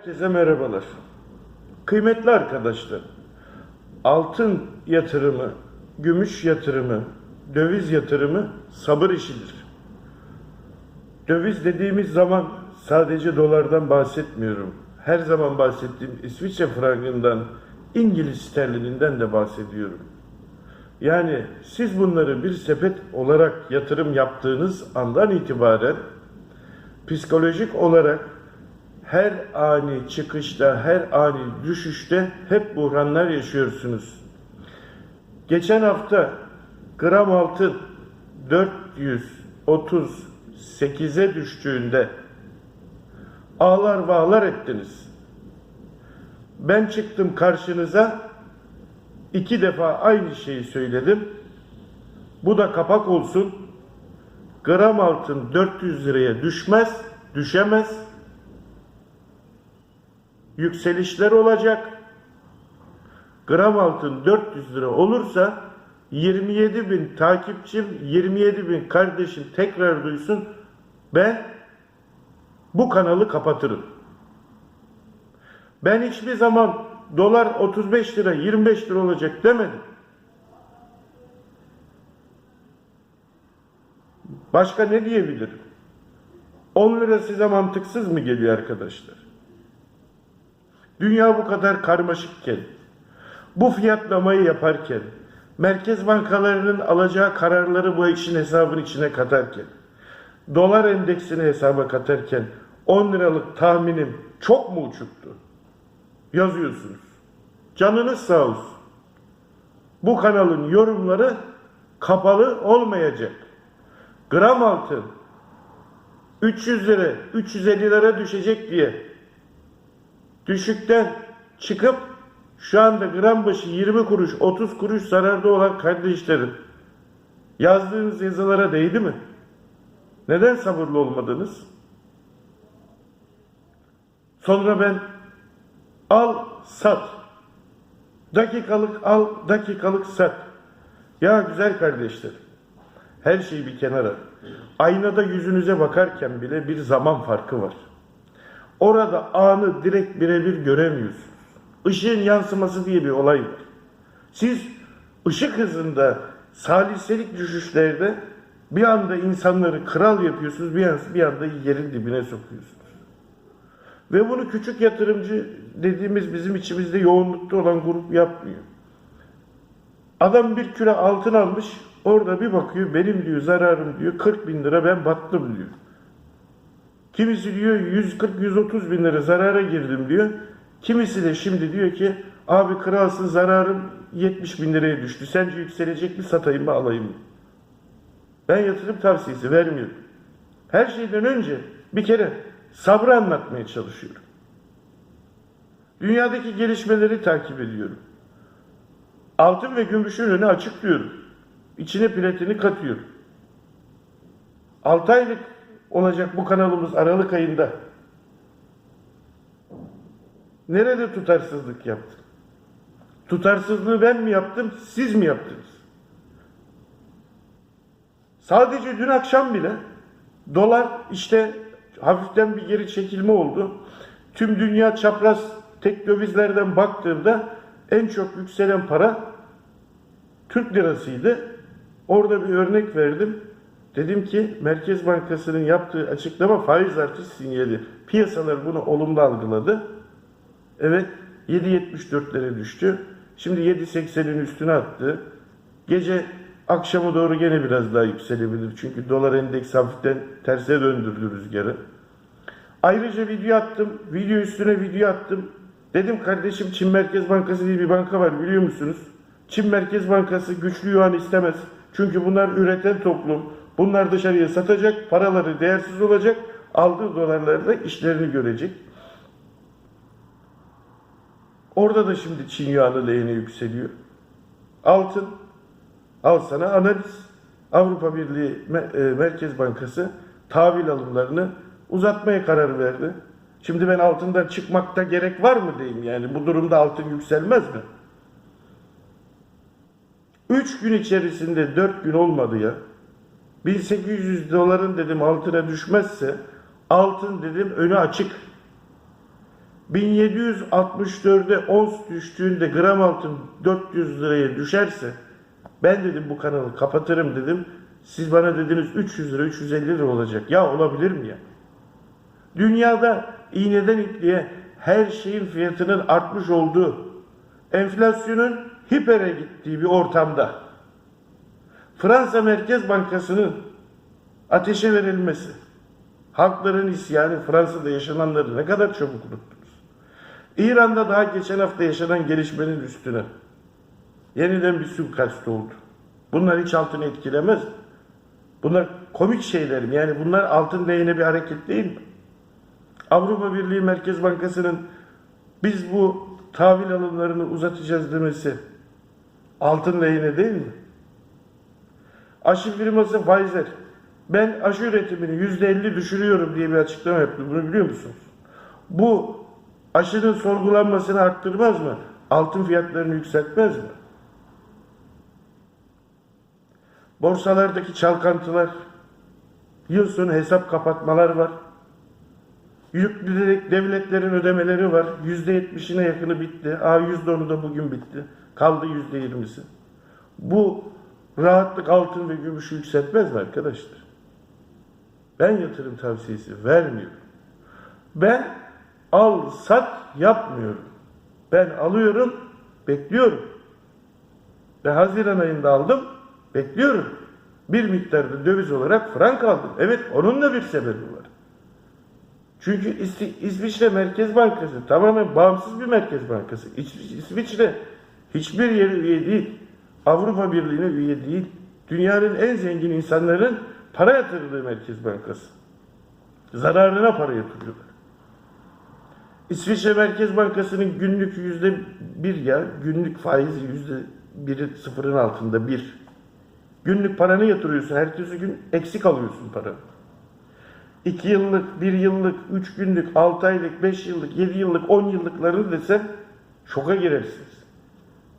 Herkese merhabalar. Kıymetli arkadaşlar, altın yatırımı, gümüş yatırımı, döviz yatırımı sabır işidir. Döviz dediğimiz zaman sadece dolardan bahsetmiyorum. Her zaman bahsettiğim İsviçre frangından, İngiliz sterlininden de bahsediyorum. Yani siz bunları bir sepet olarak yatırım yaptığınız andan itibaren psikolojik olarak her ani çıkışta, her ani düşüşte hep buhranlar yaşıyorsunuz. Geçen hafta gram altın 438'e düştüğünde ağlar vağlar ettiniz. Ben çıktım karşınıza iki defa aynı şeyi söyledim. Bu da kapak olsun. Gram altın 400 liraya düşmez, düşemez yükselişler olacak. Gram altın 400 lira olursa 27 bin takipçim, 27 bin kardeşim tekrar duysun. Ben bu kanalı kapatırım. Ben hiçbir zaman dolar 35 lira, 25 lira olacak demedim. Başka ne diyebilirim? 10 lira size mantıksız mı geliyor arkadaşlar? Dünya bu kadar karmaşıkken, bu fiyatlamayı yaparken, merkez bankalarının alacağı kararları bu işin hesabın içine katarken, dolar endeksini hesaba katarken 10 liralık tahminim çok mu uçuktu? Yazıyorsunuz. Canınız sağ olsun. Bu kanalın yorumları kapalı olmayacak. Gram altın 300 lira, 350 lira düşecek diye düşükten çıkıp şu anda gram başı 20 kuruş 30 kuruş zararda olan kardeşlerim yazdığınız yazılara değdi mi? Neden sabırlı olmadınız? Sonra ben al sat. Dakikalık al, dakikalık sat. Ya güzel kardeşlerim. Her şeyi bir kenara. Aynada yüzünüze bakarken bile bir zaman farkı var. Orada anı direkt birebir göremiyorsunuz. Işığın yansıması diye bir olay var. Siz ışık hızında saliselik düşüşlerde bir anda insanları kral yapıyorsunuz, bir, an, bir anda yerin dibine sokuyorsunuz. Ve bunu küçük yatırımcı dediğimiz bizim içimizde yoğunlukta olan grup yapmıyor. Adam bir küre altın almış, orada bir bakıyor, benim diyor zararım diyor 40 bin lira ben battım diyor. Kimisi diyor 140-130 bin lira zarara girdim diyor. Kimisi de şimdi diyor ki abi kralsın zararım 70 bin liraya düştü. Sence yükselecek mi satayım mı alayım mı? Ben yatırım tavsiyesi vermiyorum. Her şeyden önce bir kere sabrı anlatmaya çalışıyorum. Dünyadaki gelişmeleri takip ediyorum. Altın ve gümüşün önünü açıklıyorum. İçine platini katıyorum. 6 aylık olacak bu kanalımız Aralık ayında. Nerede tutarsızlık yaptım? Tutarsızlığı ben mi yaptım, siz mi yaptınız? Sadece dün akşam bile dolar işte hafiften bir geri çekilme oldu. Tüm dünya çapraz tek dövizlerden baktığımda en çok yükselen para Türk lirasıydı. Orada bir örnek verdim. Dedim ki Merkez Bankası'nın yaptığı açıklama faiz artış sinyali. Piyasalar bunu olumlu algıladı. Evet 7.74'lere düştü. Şimdi 7.80'in üstüne attı. Gece akşama doğru gene biraz daha yükselebilir. Çünkü dolar endeksi hafiften terse döndürdü rüzgarı. Ayrıca video attım. Video üstüne video attım. Dedim kardeşim Çin Merkez Bankası diye bir banka var biliyor musunuz? Çin Merkez Bankası güçlü yuan istemez. Çünkü bunlar üreten toplum. Bunlar dışarıya satacak, paraları değersiz olacak, aldığı dolarlarla işlerini görecek. Orada da şimdi Çin yuanı lehine yükseliyor. Altın, al sana analiz. Avrupa Birliği e, Merkez Bankası tahvil alımlarını uzatmaya karar verdi. Şimdi ben altından çıkmakta gerek var mı diyeyim yani bu durumda altın yükselmez mi? 3 gün içerisinde 4 gün olmadı ya. 1800 doların dedim altına düşmezse altın dedim önü açık. 1764'e ons düştüğünde gram altın 400 liraya düşerse ben dedim bu kanalı kapatırım dedim. Siz bana dediniz 300 lira 350 lira olacak. Ya olabilir mi ya? Dünyada iğneden ipliğe her şeyin fiyatının artmış olduğu, enflasyonun hipere gittiği bir ortamda Fransa Merkez Bankası'nın ateşe verilmesi, halkların isyanı, Fransa'da yaşananları ne kadar çabuk unuttunuz. İran'da daha geçen hafta yaşanan gelişmenin üstüne yeniden bir suikast oldu. Bunlar hiç altını etkilemez. Bunlar komik şeyler mi? Yani bunlar altın lehine bir hareket değil mi? Avrupa Birliği Merkez Bankası'nın biz bu tahvil alımlarını uzatacağız demesi altın lehine değil mi? Aşı firması Pfizer ben aşı üretimini yüzde elli düşürüyorum diye bir açıklama yaptı. Bunu biliyor musunuz? Bu aşının sorgulanmasını arttırmaz mı? Altın fiyatlarını yükseltmez mi? Borsalardaki çalkantılar, yıl sonu hesap kapatmalar var. Yüklü devletlerin ödemeleri var. Yüzde yetmişine yakını bitti. Aa yüzde onu da bugün bitti. Kaldı yüzde yirmisi. Bu rahatlık altın ve gümüşü yükseltmez mi arkadaşlar? Ben yatırım tavsiyesi vermiyorum. Ben al sat yapmıyorum. Ben alıyorum, bekliyorum. Ve Haziran ayında aldım, bekliyorum. Bir miktarda döviz olarak frank aldım. Evet, onun da bir sebebi var. Çünkü İsvi- İsviçre Merkez Bankası tamamen bağımsız bir merkez bankası. İs- İsviçre hiçbir üye değil. Avrupa Birliği'ne üye değil. Dünyanın en zengin insanların para yatırdığı merkez bankası. Zararına para yatırıyorlar. İsviçre Merkez Bankası'nın günlük yüzde bir ya, günlük faizi yüzde biri sıfırın altında bir. Günlük paranı yatırıyorsun, ertesi gün eksik alıyorsun paranı. 2 yıllık, 1 yıllık, 3 günlük, 6 aylık, 5 yıllık, 7 yıllık, 10 yıllıklarını desem şoka girersiniz.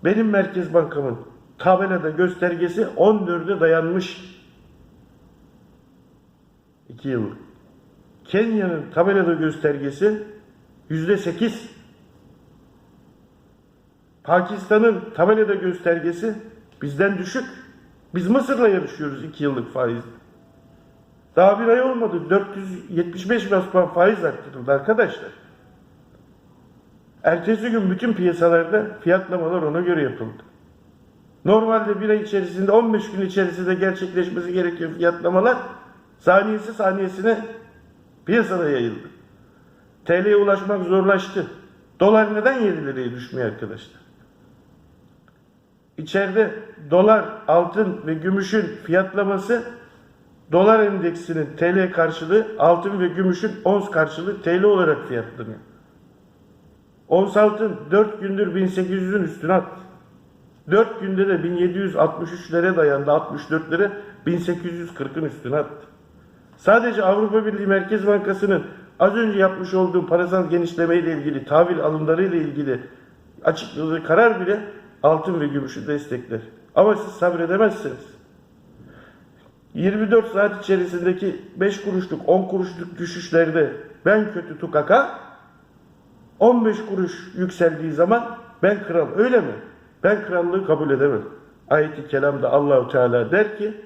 Benim Merkez Bankamın tabelada göstergesi 14'e dayanmış. 2 yıllık. Kenya'nın tabelada göstergesi %8. Pakistan'ın tabelada göstergesi bizden düşük. Biz Mısır'la yarışıyoruz 2 yıllık faizle. Daha bir ay olmadı. 475 bas puan faiz arttırıldı arkadaşlar. Ertesi gün bütün piyasalarda fiyatlamalar ona göre yapıldı. Normalde bir ay içerisinde 15 gün içerisinde gerçekleşmesi gereken fiyatlamalar saniyesi saniyesine piyasada yayıldı. TL'ye ulaşmak zorlaştı. Dolar neden 7 liraya düşmüyor arkadaşlar? İçeride dolar, altın ve gümüşün fiyatlaması dolar endeksinin TL karşılığı altın ve gümüşün ons karşılığı TL olarak fiyatlanıyor. Ons altın 4 gündür 1800'ün üstüne attı. 4 günde de 1763'lere dayandı 64 lira 1840'ın üstüne attı. Sadece Avrupa Birliği Merkez Bankası'nın az önce yapmış olduğu parasal genişleme ile ilgili, tahvil alımları ile ilgili açıkladığı karar bile altın ve gümüşü destekler. Ama siz sabredemezsiniz. 24 saat içerisindeki 5 kuruşluk, 10 kuruşluk düşüşlerde ben kötü tukaka, 15 kuruş yükseldiği zaman ben kral. Öyle mi? Ben krallığı kabul edemem. Ayet-i kelamda Allahu Teala der ki,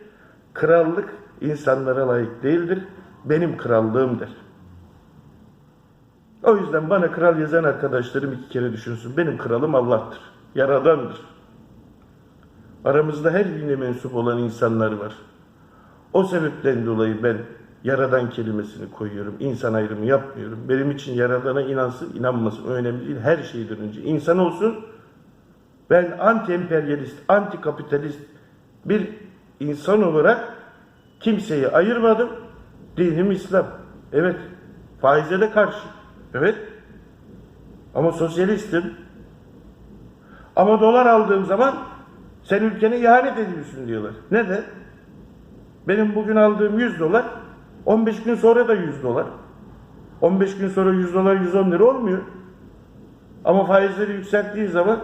krallık insanlara layık değildir, benim krallığımdır. O yüzden bana kral yazan arkadaşlarım iki kere düşünsün. Benim kralım Allah'tır, yaradandır. Aramızda her dine mensup olan insanlar var. O sebepten dolayı ben yaradan kelimesini koyuyorum. İnsan ayrımı yapmıyorum. Benim için yaradana inansın, inanmasın önemli değil. Her şeyden önce insan olsun. Ben anti emperyalist, anti kapitalist bir insan olarak kimseyi ayırmadım. Dinim İslam. Evet. Faize de karşı. Evet. Ama sosyalistim. Ama dolar aldığım zaman sen ülkene ihanet ediyorsun diyorlar. Neden? Benim bugün aldığım 100 dolar 15 gün sonra da 100 dolar. 15 gün sonra 100 dolar 110 lira olmuyor. Ama faizleri yükselttiği zaman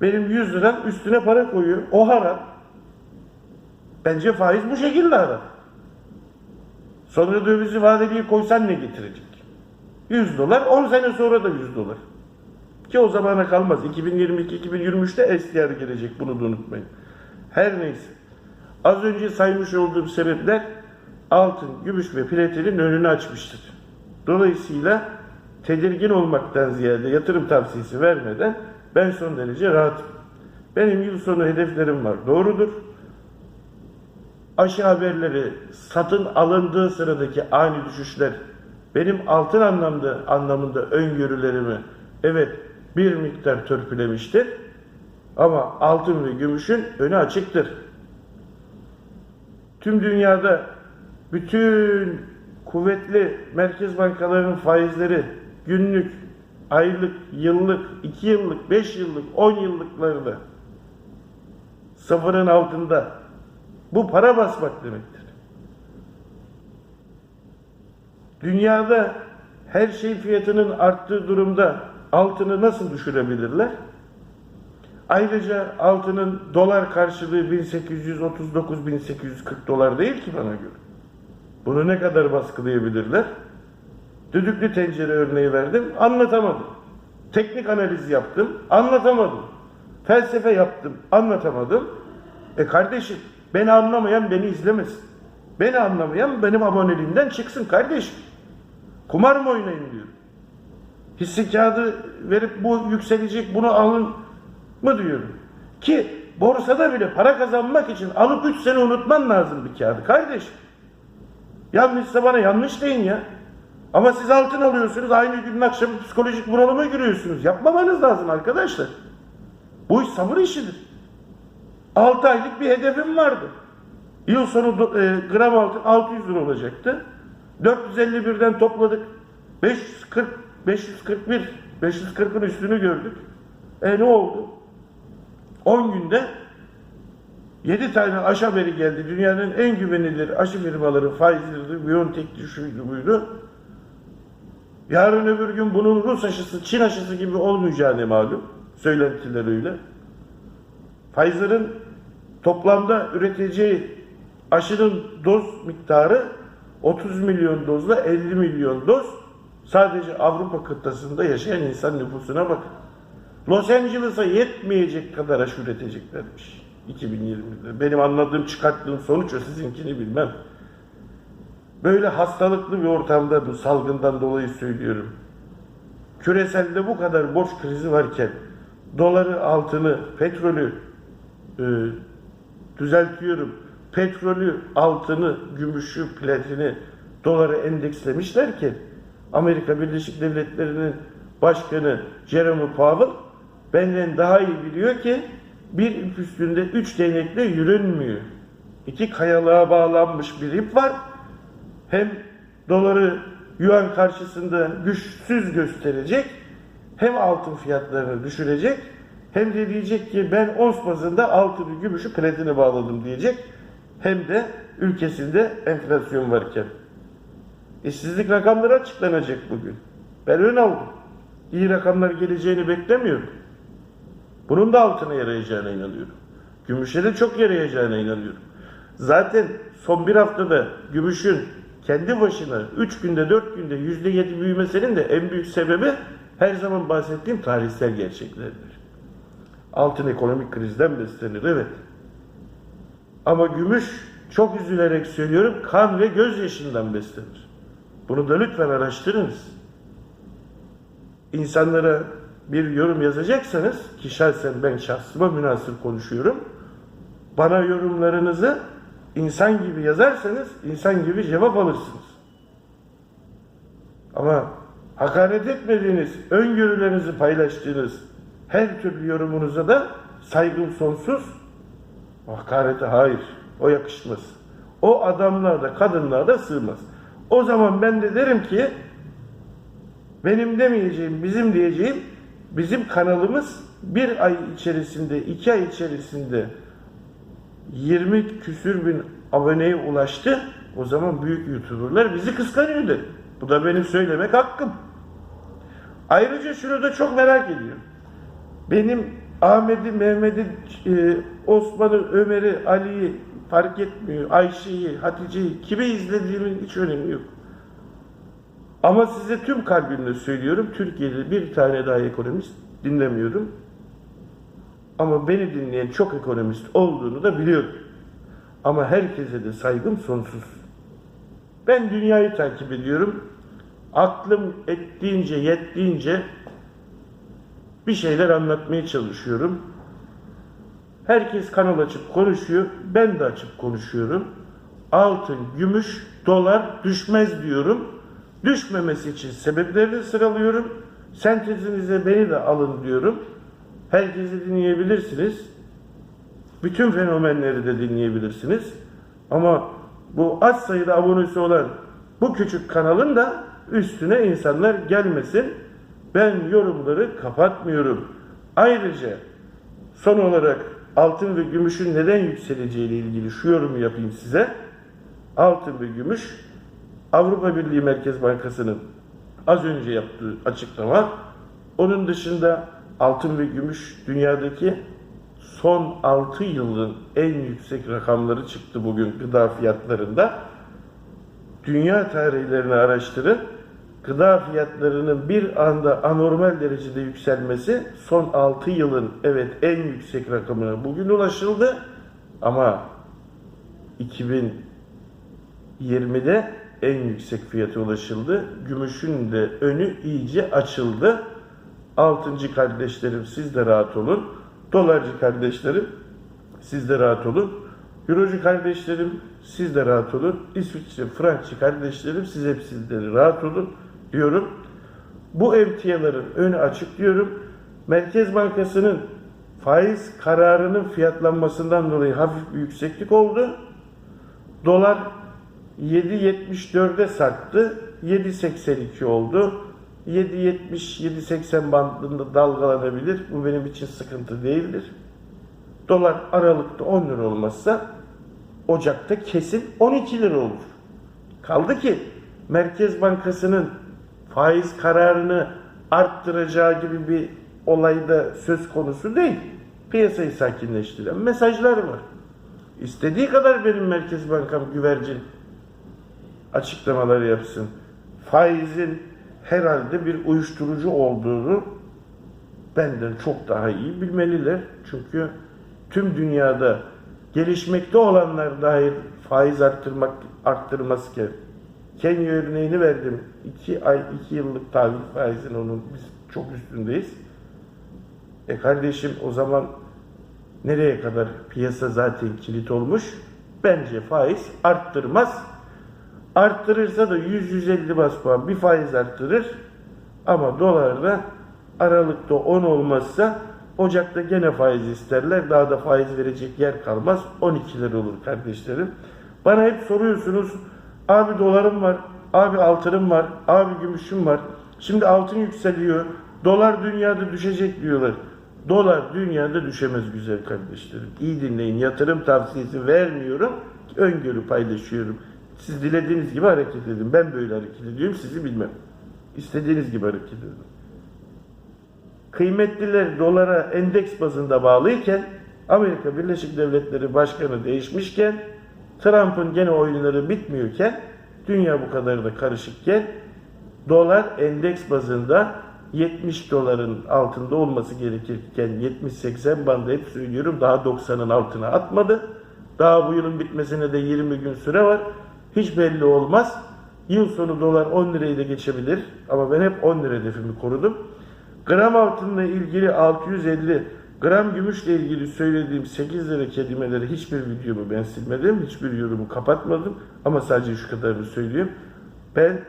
benim 100 liram üstüne para koyuyor. O haram. Bence faiz bu şekilde haram. Sonra dövizi vadeliye koysan ne getirecek? 100 dolar, 10 sene sonra da 100 dolar. Ki o zamana kalmaz. 2022-2023'te SDR gelecek bunu da unutmayın. Her neyse. Az önce saymış olduğum sebepler altın, gümüş ve platinin önünü açmıştır. Dolayısıyla tedirgin olmaktan ziyade yatırım tavsiyesi vermeden ben son derece rahatım. Benim yıl sonu hedeflerim var. Doğrudur. Aşı haberleri, satın alındığı sıradaki ani düşüşler benim altın anlamda anlamında öngörülerimi evet bir miktar törpülemiştir. Ama altın ve gümüşün önü açıktır. Tüm dünyada bütün kuvvetli merkez bankalarının faizleri günlük, aylık, yıllık, iki yıllık, beş yıllık, on yıllıklarında sıfırın altında. Bu para basmak demektir. Dünyada her şey fiyatının arttığı durumda altını nasıl düşürebilirler? Ayrıca altının dolar karşılığı 1839-1840 dolar değil ki bana göre. Bunu ne kadar baskılayabilirler? Düdüklü tencere örneği verdim, anlatamadım. Teknik analiz yaptım, anlatamadım. Felsefe yaptım, anlatamadım. E kardeşim, beni anlamayan beni izlemesin. Beni anlamayan benim aboneliğimden çıksın kardeşim. Kumar mı oynayın diyorum. Hisse kağıdı verip bu yükselecek bunu alın mı diyorum. Ki borsada bile para kazanmak için alıp 3 sene unutman lazım bir kağıdı kardeşim. Yanlışsa bana yanlış deyin ya. Ama siz altın alıyorsunuz aynı günün akşamı psikolojik bunalıma giriyorsunuz. Yapmamanız lazım arkadaşlar. Bu iş sabır işidir. 6 aylık bir hedefim vardı. Yıl sonu e, gram altın 600 lira olacaktı. 451'den topladık. 540, 541, 540'ın üstünü gördük. E ne oldu? 10 günde 7 tane aşı haberi geldi. Dünyanın en güvenilir aşı firmaları Pfizer'dı, BioNTech'ti, şuydu buydu. Yarın öbür gün bunun Rus aşısı, Çin aşısı gibi olmayacağını malum. Söylentiler öyle. Pfizer'ın toplamda üreteceği aşının doz miktarı 30 milyon dozla 50 milyon doz sadece Avrupa kıtasında yaşayan insan nüfusuna bakın. Los Angeles'a yetmeyecek kadar aşı üreteceklermiş 2020'de. Benim anladığım çıkarttığım sonuç o sizinkini bilmem. Böyle hastalıklı bir ortamda bu salgından dolayı söylüyorum. Küreselde bu kadar borç krizi varken doları, altını, petrolü e, düzeltiyorum. Petrolü, altını, gümüşü, platini, doları endekslemişlerken Amerika Birleşik Devletleri'nin başkanı Jerome Powell benden daha iyi biliyor ki bir ip üstünde üç değnekle yürünmüyor. İki kayalığa bağlanmış bir ip var. Hem doları yuan karşısında güçsüz gösterecek hem altın fiyatlarını düşürecek hem de diyecek ki ben ons bazında altını, gümüşü, platini bağladım diyecek. Hem de ülkesinde enflasyon varken. İşsizlik rakamları açıklanacak bugün. Ben ön aldım. İyi rakamlar geleceğini beklemiyorum. Bunun da altına yarayacağına inanıyorum. Gümüşe de çok yarayacağına inanıyorum. Zaten son bir haftada gümüşün kendi başına 3 günde 4 günde %7 büyümesinin de en büyük sebebi her zaman bahsettiğim tarihsel gerçeklerdir. Altın ekonomik krizden beslenir evet. Ama gümüş çok üzülerek söylüyorum kan ve gözyaşından beslenir. Bunu da lütfen araştırınız. İnsanlara bir yorum yazacaksanız ki şahsen ben şahsıma münasır konuşuyorum. Bana yorumlarınızı insan gibi yazarsanız insan gibi cevap alırsınız. Ama hakaret etmediğiniz, öngörülerinizi paylaştığınız her türlü yorumunuza da saygım sonsuz. Hakarete hayır, o yakışmaz. O adamlar da kadınlar da sığmaz. O zaman ben de derim ki benim demeyeceğim, bizim diyeceğim bizim kanalımız bir ay içerisinde, iki ay içerisinde 20 küsür bin aboneye ulaştı. O zaman büyük YouTuber'lar bizi kıskanıyor derim. Bu da benim söylemek hakkım. Ayrıca şunu da çok merak ediyorum. Benim Ahmet'i, Mehmet'i, e, Osman'ı, Ömer'i, Ali'yi fark etmiyor. Ayşe'yi, Hatice'yi, kimi izlediğimin hiç önemi yok. Ama size tüm kalbimle söylüyorum, Türkiye'de bir tane daha ekonomist dinlemiyorum. Ama beni dinleyen çok ekonomist olduğunu da biliyorum. Ama herkese de saygım sonsuz. Ben dünyayı takip ediyorum. Aklım ettiğince, yettiğince bir şeyler anlatmaya çalışıyorum. Herkes kanal açıp konuşuyor. Ben de açıp konuşuyorum. Altın, gümüş, dolar düşmez diyorum. Düşmemesi için sebeplerini sıralıyorum. Sentezinize beni de alın diyorum. Herkesi dinleyebilirsiniz. Bütün fenomenleri de dinleyebilirsiniz. Ama bu az sayıda abonesi olan bu küçük kanalın da üstüne insanlar gelmesin. Ben yorumları kapatmıyorum. Ayrıca son olarak altın ve gümüşün neden yükseleceği ile ilgili şu yorumu yapayım size. Altın ve gümüş Avrupa Birliği Merkez Bankası'nın az önce yaptığı açıklama. Onun dışında altın ve gümüş dünyadaki son 6 yılın en yüksek rakamları çıktı bugün gıda fiyatlarında. Dünya tarihlerini araştırın. Gıda fiyatlarının bir anda anormal derecede yükselmesi son 6 yılın evet en yüksek rakamına bugün ulaşıldı. Ama 2020'de en yüksek fiyata ulaşıldı. Gümüşün de önü iyice açıldı. Altıncı kardeşlerim siz de rahat olun. Dolarcı kardeşlerim siz de rahat olun. Eurocu kardeşlerim siz de rahat olun. İsviçre, Fransız kardeşlerim siz hepsi de rahat olun diyorum. Bu emtiaların önü açık diyorum. Merkez Bankası'nın faiz kararının fiyatlanmasından dolayı hafif bir yükseklik oldu. Dolar 7.74'e sarktı. 7.82 oldu. 7.70-7.80 bandında dalgalanabilir. Bu benim için sıkıntı değildir. Dolar Aralık'ta 10 lira olmazsa Ocak'ta kesin 12 lira olur. Kaldı ki Merkez Bankası'nın faiz kararını arttıracağı gibi bir olayda söz konusu değil. Piyasayı sakinleştiren mesajlar var. İstediği kadar benim Merkez Bankam güvercin açıklamaları yapsın. Faizin herhalde bir uyuşturucu olduğunu benden çok daha iyi bilmeliler. Çünkü tüm dünyada gelişmekte olanlar dair faiz arttırmak arttırmazken Kenya örneğini verdim. 2 ay 2 yıllık tahvil faizin onun biz çok üstündeyiz. E kardeşim o zaman nereye kadar piyasa zaten kilit olmuş? Bence faiz arttırmaz. Arttırırsa da 100-150 bas puan bir faiz arttırır. Ama dolarda Aralıkta 10 olmazsa Ocak'ta gene faiz isterler. Daha da faiz verecek yer kalmaz. 12 lira olur kardeşlerim. Bana hep soruyorsunuz. Abi dolarım var. Abi altınım var. Abi gümüşüm var. Şimdi altın yükseliyor. Dolar dünyada düşecek diyorlar. Dolar dünyada düşemez güzel kardeşlerim. İyi dinleyin. Yatırım tavsiyesi vermiyorum. Öngörü paylaşıyorum. Siz dilediğiniz gibi hareket edin. Ben böyle hareket ediyorum. Sizi bilmem. İstediğiniz gibi hareket edin. Kıymetliler dolara endeks bazında bağlıyken Amerika Birleşik Devletleri Başkanı değişmişken Trump'ın gene oyunları bitmiyorken dünya bu kadar da karışıkken dolar endeks bazında 70 doların altında olması gerekirken 70-80 bandı hep söylüyorum daha 90'ın altına atmadı. Daha bu yılın bitmesine de 20 gün süre var. Hiç belli olmaz. Yıl sonu dolar 10 lirayı da geçebilir. Ama ben hep 10 lira hedefimi korudum. Gram altınla ilgili 650, gram gümüşle ilgili söylediğim 8 lira kelimeleri hiçbir videomu ben silmedim. Hiçbir yorumu kapatmadım. Ama sadece şu kadarını söyleyeyim. Ben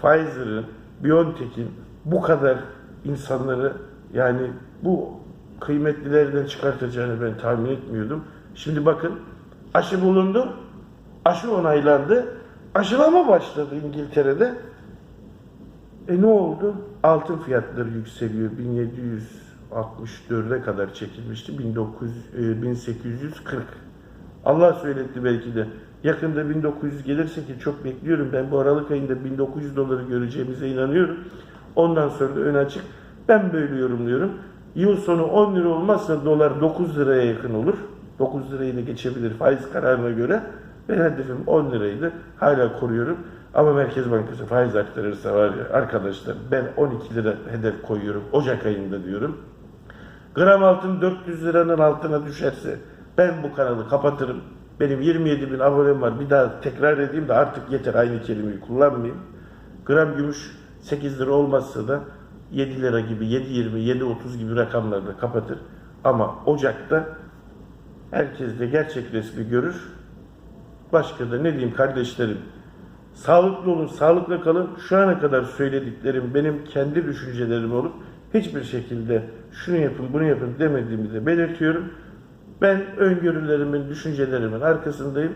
Pfizer'ın, BioNTech'in bu kadar insanları yani bu kıymetlilerden çıkartacağını ben tahmin etmiyordum. Şimdi bakın aşı bulundu. Aşı onaylandı. Aşılama başladı İngiltere'de. E ne oldu? Altın fiyatları yükseliyor. 1764'e kadar çekilmişti. 1900, e, 1840. Allah söyletti belki de. Yakında 1900 gelirse ki çok bekliyorum. Ben bu Aralık ayında 1900 doları göreceğimize inanıyorum. Ondan sonra da ön açık. Ben böyle yorumluyorum. Yıl sonu 10 lira olmazsa dolar 9 liraya yakın olur. 9 lirayı da geçebilir faiz kararına göre. Ben hedefim 10 liraydı. Hala koruyorum. Ama Merkez Bankası faiz arttırırsa var ya arkadaşlar ben 12 lira hedef koyuyorum Ocak ayında diyorum. Gram altın 400 liranın altına düşerse ben bu kanalı kapatırım. Benim 27 bin abonem var. Bir daha tekrar edeyim de artık yeter aynı kelimeyi kullanmayayım. Gram gümüş 8 lira olmazsa da 7 lira gibi 7.20 7.30 gibi rakamlarda kapatır. Ama Ocak'ta herkes de gerçek resmi görür. Başka da ne diyeyim kardeşlerim. Sağlıklı olun, sağlıklı kalın. Şu ana kadar söylediklerim benim kendi düşüncelerim olup hiçbir şekilde şunu yapın, bunu yapın demediğimi de belirtiyorum. Ben öngörülerimin, düşüncelerimin arkasındayım.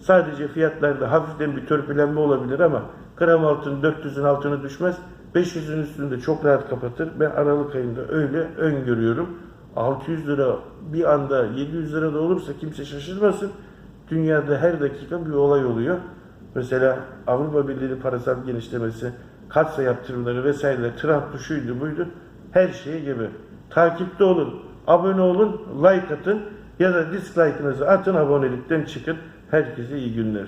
Sadece fiyatlarda hafiften bir törpülenme olabilir ama gram altın 400'ün altına düşmez. 500'ün üstünde çok rahat kapatır. Ben Aralık ayında öyle öngörüyorum. 600 lira bir anda 700 lira da olursa kimse şaşırmasın. Dünyada her dakika bir olay oluyor. Mesela Avrupa Birliği parasal genişlemesi, katsa yaptırımları vesaire, Trump şuydu buydu. Her şeye gibi. Takipte olun, abone olun, like atın ya da dislike'ınızı atın, abonelikten çıkın. Herkese iyi günler.